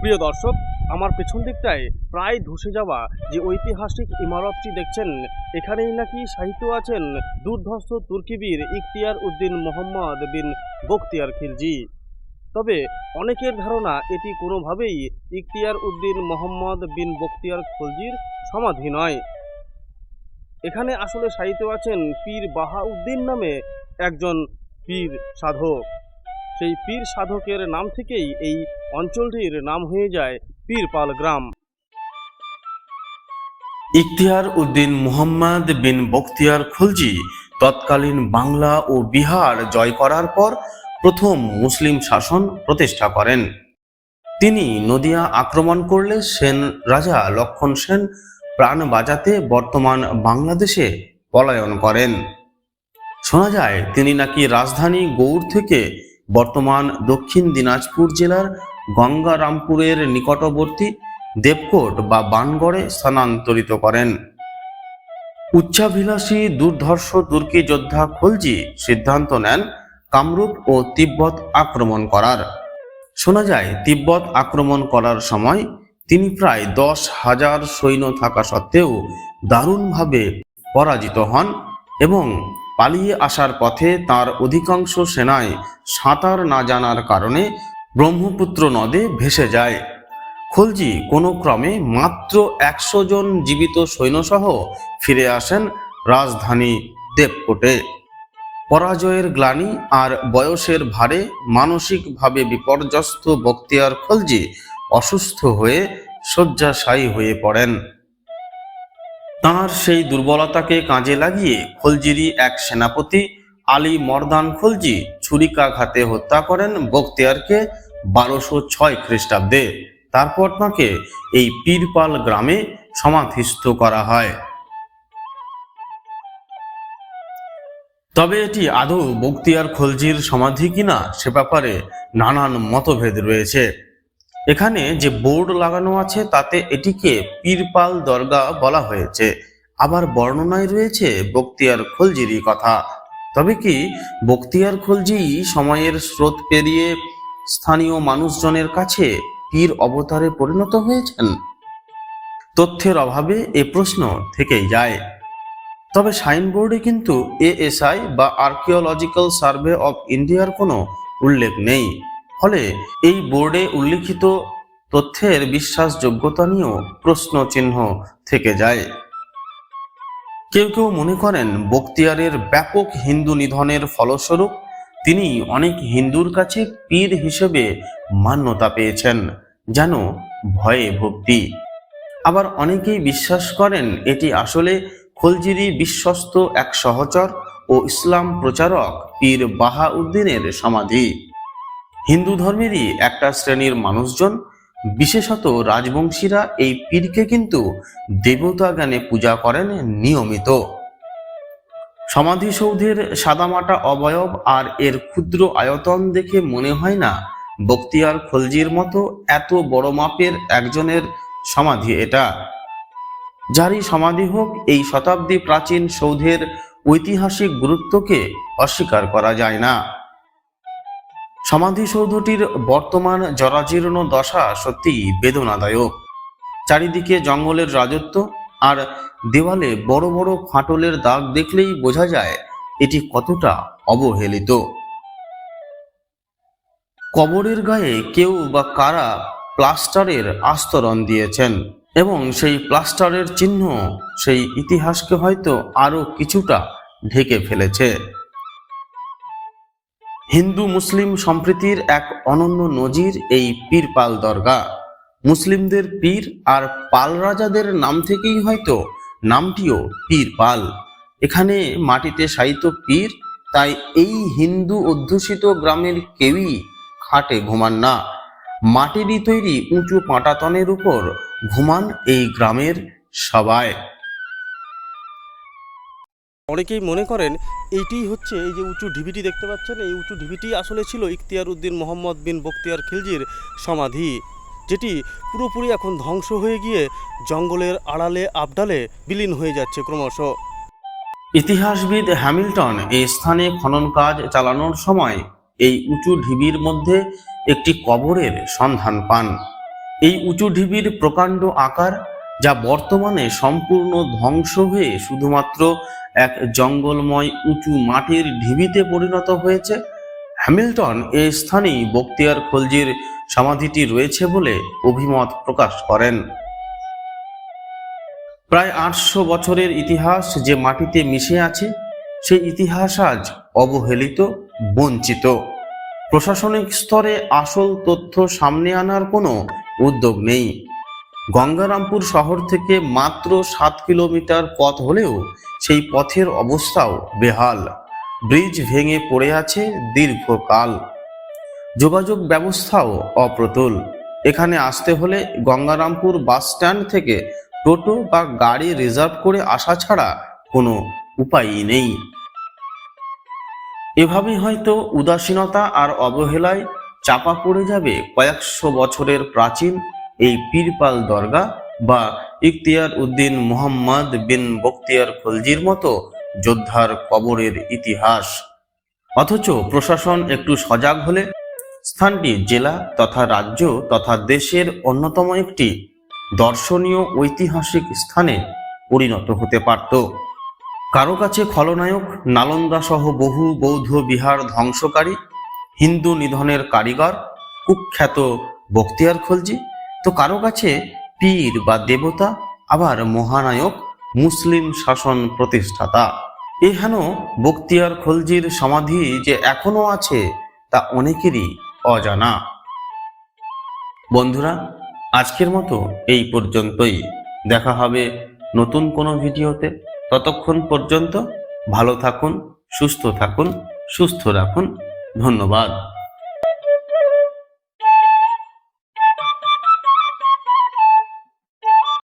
প্রিয় দর্শক, আমার পেছন দিকটায় প্রায় ধসে যাওয়া যে ঐতিহাসিক ইমারতটি দেখছেন, এখানেই নাকি সাহিত্য আছেন দুর্ধর্ষ তুর্কিবীর ইখতিয়ার উদ্দিন মোহাম্মদ বিন বখতিয়ার খিলজি। তবে অনেকের ধারণা এটি কোনোভাবেই ইখতিয়ার উদ্দিন মোহাম্মদ বিন বখতিয়ার খলজির সমাধি নয়। এখানে আসলে সাহিত্য আছেন পীর বাহাউদ্দিন নামে একজন পীর সাধক। সেই পীর সাধকের নাম থেকেই এই অঞ্চলটির নাম হয়ে যায় পীরপাল গ্রাম। ইখতিয়ার উদ্দিন মুহাম্মদ বিন বখতিয়ার খুলজি তৎকালীন বাংলা ও বিহার জয় করার পর প্রথম মুসলিম শাসন প্রতিষ্ঠা করেন। তিনি নদিয়া আক্রমণ করলে সেন রাজা লক্ষণ সেন প্রাণ বাঁচাতে বর্তমান বাংলাদেশে পলায়ন করেন। শোনা যায় তিনি নাকি রাজধানী গৌড় থেকে বর্তমান দক্ষিণ দিনাজপুর জেলার গঙ্গারামপুরের নিকটবর্তী দেবকোট বা বানগড়ে স্থানান্তরিত করেন। উচ্চাভিলাষী দুর্ধর্ষ তুর্কি যোদ্ধা খলজি সিদ্ধান্ত নেন কামরূপ ও তিব্বত আক্রমণ করার। শোনা যায়, তিব্বত আক্রমণ করার সময় তিনি প্রায় দশ হাজার সৈন্য থাকা সত্ত্বেও দারুণভাবে পরাজিত হন এবং পালিয়ে আসার পথে তার অধিকাংশ সেনায় সাঁতার না জানার কারণে ব্রহ্মপুত্র নদে ভেসে যায়। খলজি কোনো ক্রমে মাত্র একশো জন জীবিত সৈন্যসহ ফিরে আসেন রাজধানী দেবকোটে। পরাজয়ের গ্লানি আর বয়সের ভারে মানসিকভাবে বিপর্যস্ত বক্তিয়ার খলজি অসুস্থ হয়ে শয্যাশায়ী হয়ে পড়েন। তাঁর সেই দুর্বলতাকে কাজে লাগিয়ে খলজিরই এক সেনাপতি, আলী মর্দান খলজি, ছুরিকাঘাতে হত্যা করেন বক্তিয়ারকে বারোশো ছয় খ্রিস্টাব্দে। তারপর তাঁকে এই পীরপাল গ্রামে সমাধিস্থ করা হয়। তবে এটি আদৌ বক্তিয়ার খলজির সমাধি কিনা সে ব্যাপারে নানান মতভেদ রয়েছে। এখানে যে বোর্ড লাগানো আছে, তাতে এটিকে পীরপাল দরগা বলা হয়েছে। আবার বর্ণনায় রয়েছে বক্তিয়ার খলজিরই কথা। তবে কি বক্তিয়ার খলজি সময়ের স্রোত পেরিয়ে স্থানীয় মানুষজনের কাছে পীর অবতারে পরিণত হয়েছেন? তথ্যের অভাবে এ প্রশ্ন থেকেই যায়। তবে সাইনবোর্ডে কিন্তু এএসআই বা আর্কিওলজিক্যাল সার্ভে অফ ইন্ডিয়ার কোনো উল্লেখ নেই। ফলে এই বোর্ডে উল্লিখিত তথ্যের বিশ্বাসযোগ্যতা নিয়েও প্রশ্ন চিহ্ন থেকে যায়। কেউ কেউ মনে করেন বক্তিয়ারের ব্যাপক হিন্দু নিধনের ফলস্বরূপ তিনি অনেক হিন্দুর কাছে পীর হিসেবে মান্যতা পেয়েছেন, যেন ভয়ে ভক্তি। আবার অনেকেই বিশ্বাস করেন এটি আসলে খলজিরি বিশ্বস্ত এক সহচর ও ইসলাম প্রচারক পীর বাহাউদ্দিনের সমাধি। হিন্দু ধর্মেরই একটা শ্রেণির মানুষজন, বিশেষত রাজবংশীরা এই পীরকে কিন্তু দেবতা জ্ঞানে পূজা করেন নিয়মিত। সমাধিসৌধের সাদামাটা অবয়ব আর এর ক্ষুদ্র আয়তন দেখে মনে হয় না বক্তিয়ার খলজির মতো এত বড় মাপের একজনের সমাধি এটা। যারই সমাধি হোক, এই শতাব্দী প্রাচীন সৌধের ঐতিহাসিক গুরুত্বকে অস্বীকার করা যায় না। সমাধিসৌধটির বর্তমান জরাজীর্ণ দশা সত্যি বেদনাদায়ক। চারিদিকে জঙ্গলের রাজত্ব আর দেওয়ালে বড় বড় ফাটলের দাগ দেখলেই বোঝা যায় এটি কতটা অবহেলিত। কবরের গায়ে কেউ বা কারা প্লাস্টারের আস্তরণ দিয়েছেন এবং সেই প্লাস্টারের চিহ্ন সেই ইতিহাসকে হয়তো আরও কিছুটা ঢেকে ফেলেছে। হিন্দু মুসলিম সম্প্রীতির এক অনন্য নজির এই পীরপাল দরগা। মুসলিমদের পীর আর পাল রাজাদের নাম থেকেই হয়তো নামটিও পীর পাল এখানে মাটিতে সাহিত্য পীর, তাই এই হিন্দু অধ্যুষিত গ্রামের কেউই খাটে ঘুমান না। মাটিরই তৈরি উঁচু পাটাতনের উপর ঘুমান এই গ্রামের সবাই। অনেকেই মনে করেন এইটি হচ্ছে এই যে উঁচু ঢিবিটি দেখতে পাচ্ছেন, এই উঁচু ঢিবিটি আসলে ছিল ইখতিয়ার উদ্দিন মোহাম্মদ বিন বখতিয়ার খিলজির সমাধি, যেটি পুরোপুরি এখন ধ্বংস হয়ে গিয়ে জঙ্গলের আড়ালে, আবডালে বিলীন হয়ে যাচ্ছে ক্রমশ। ইতিহাসবিদ হ্যামিল্টন এই স্থানে খনন কাজ চালানোর সময় এই উঁচু ঢিবির মধ্যে একটি কবরের সন্ধান পান। এই উঁচু ঢিবির প্রকাণ্ড আকার যা বর্তমানে সম্পূর্ণ ধ্বংস হয়ে শুধুমাত্র এক জঙ্গলময় উঁচু মাটির ঢিবিতে পরিণত হয়েছে। হ্যামিল্টন এই স্থানেই বক্তিয়ার খলজির সমাধিটি রয়েছে বলে অভিমত প্রকাশ করেন। প্রায় আটশো বছরের ইতিহাস যে মাটিতে মিশে আছে সেই ইতিহাস আজ অবহেলিত, বঞ্চিত। প্রশাসনিক স্তরে আসল তথ্য সামনে আনার কোনো উদ্যোগ নেই। গঙ্গারামপুর শহর থেকে মাত্র সাত কিলোমিটার পথ হলেও সেই পথের অবস্থাও বেহাল। ব্রিজ ভেঙে পড়ে আছে দীর্ঘকাল। যোগাযোগ ব্যবস্থাও অপ্রতুল। এখানে আসতে হলে গঙ্গারামপুর বাস স্ট্যান্ড থেকে টোটো বা গাড়ি রিজার্ভ করে আসা ছাড়া কোনো উপায়ই নেই। এভাবেই হয়তো উদাসীনতা আর অবহেলায় চাপা পড়ে যাবে কয়েকশো বছরের প্রাচীন এই পীরপাল দরগা বা ইখতিয়ার উদ্দিন মোহাম্মদ বিন বক্তিয়ার খলজির মতো যোদ্ধার কবরের ইতিহাস। অথচ প্রশাসন একটু সজাগ হলে স্থানটি জেলা তথা রাজ্য তথা দেশের অন্যতম একটি দর্শনীয় ঐতিহাসিক স্থানে পরিণত হতে পারত। কারও কাছে খলনায়ক নালন্দা সহ বহু বৌদ্ধ বিহার ধ্বংসকারী, হিন্দু নিধনের কারিগর, কুখ্যাত বক্তিয়ার খলজি, তো কারও কাছে পীর বা দেবতা, আবার মহানায়ক, মুসলিম শাসন প্রতিষ্ঠাতা। এহেন বক্তিয়ার খলজির সমাধি যে এখনও আছে, তা অনেকেরই অজানা। বন্ধুরা, আজকের মতো এই পর্যন্তই। দেখা হবে নতুন কোনো ভিডিওতে। ততক্ষণ পর্যন্ত ভালো থাকুন, সুস্থ থাকুন, সুস্থ রাখুন। ধন্যবাদ।